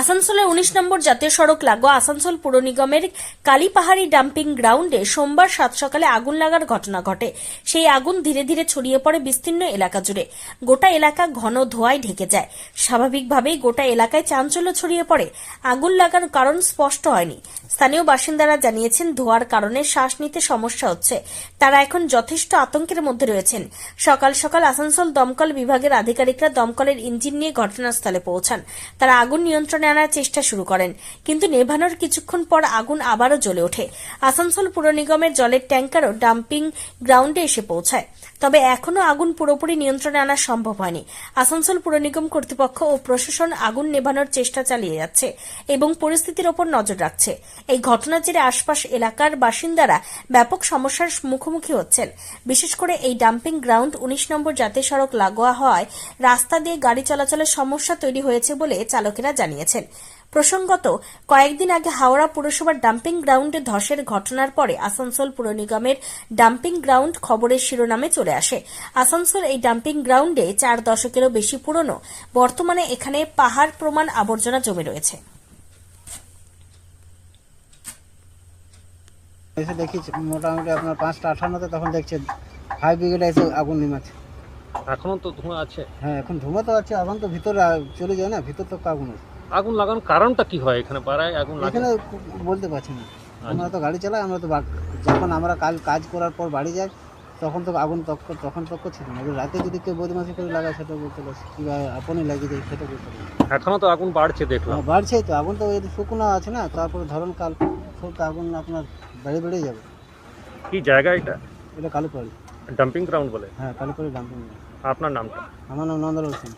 আসানসোলের উনিশ নম্বর জাতীয় সড়ক লাগোয়া আসানসোল পুর নিগমের কালীপাহাড়ি ডাম্পিং গ্রাউন্ডে সোমবার সাত সকালে আগুন লাগার ঘটনা ঘটে। সেই আগুন ধীরে ধীরে ছড়িয়ে পড়ে বিস্তীর্ণ এলাকা জুড়ে। গোটা এলাকা ঘন ধোঁয়ায় ঢেকে যায়। স্বাভাবিকভাবেই গোটা এলাকায় চাঞ্চল্য ছড়িয়ে পড়ে। আগুন লাগার কারণ স্পষ্ট হয়নি। স্থানীয় বাসিন্দারা জানিয়েছেন, ধোঁয়ার কারণে শ্বাস নিতে সমস্যা হচ্ছে। তারা এখন যথেষ্ট আতঙ্কের মধ্যে রয়েছেন। সকাল সকাল আসানসোল দমকল বিভাগের আধিকারিকরা দমকলের ইঞ্জিন নিয়ে ঘটনাস্থলে পৌঁছান। তারা আগুন নিয়ন্ত্রণে আনার চেষ্টা শুরু করেন। কিন্তু নেভানোর কিছুক্ষণ পর আগুন আবারও জ্বলে ওঠে। আসানসোল পুর নিগমের জলের ট্যাঙ্কারও ডাম্পিং গ্রাউন্ডে এসে পৌঁছায়। তবে এখনও আগুন পুরোপুরি নিয়ন্ত্রণে আনা সম্ভব হয়নি। আসানসোল পুর নিগম কর্তৃপক্ষ ও প্রশাসন আগুন নেভানোর চেষ্টা চালিয়ে যাচ্ছে এবং পরিস্থিতির ওপর নজর রাখছে। এই ঘটনার জেরে আশপাশ এলাকার বাসিন্দারা ব্যাপক সমস্যার মুখোমুখি হচ্ছেন। বিশেষ করে এই ডাম্পিং গ্রাউন্ড উনিশ নম্বর জাতীয় সড়ক লাগোয়া হওয়ায় রাস্তা দিয়ে গাড়ি চলাচলের সমস্যা তৈরি হয়েছে বলে চালকেরা জানিয়েছেন। প্রসঙ্গত, কয়েকদিন আগে হাওড়া পুরসভার ডাম্পিং গ্রাউন্ডে ধসের ঘটনার পরে আসানসোল পুর নিগমের ডাম্পিং গ্রাউন্ড খবরের শিরোনামে চলে আসে। আসানসোল এই ডাম্পিং গ্রাউন্ডে চার দশকেরও বেশি পুরনো, বর্তমানে এখানে পাহাড় প্রমাণ আবর্জনা জমে রয়েছে। দেখি মোটামুটি আপনার পাঁচটা আঠান্নতে তখন দেখছে ফায়ার ব্রিগেড এসে আগুন নিমাচ্ছে এখনও তো ধোঁয়া আছে। হ্যাঁ এখন ধুমা তো আছে আগুন তো ভিতরে চলে যায় না ভিতর তো আগুন আগুন লাগানোর কারণটা কি হয় এখানে? পাড়ায় আগুন এখানে বলতে পারছি না। আমরা তো গাড়ি চালাই আমরা তো যখন আমরা কাল কাজ করার পর বাড়ি যাই তখন তো আগুন তক্ক তখন তক্ক ছিল না। রাতে যদি কেউ বদমাশি করে লাগায় সেটা বলতে পারছি কিংবা আপনই লাগিয়ে যায় সেটা বলতে পারছি না। এখনও তো আগুন বাড়ছে দেখলাম। বাড়ছে তো। আগুন তো এর শুকনো আছে না তারপরে ধরুন কাল তো আগুন আপনার বেড়ে বেড়ে যাবে। কি জায়গা এটা? এটা কালুপাড়ি। ডাম্পিং গ্রাউন্ড বলে? হ্যাঁ কালীপুরি ডাম্পিং আপনার নামটা? আমার নাম নন্দলাল সিং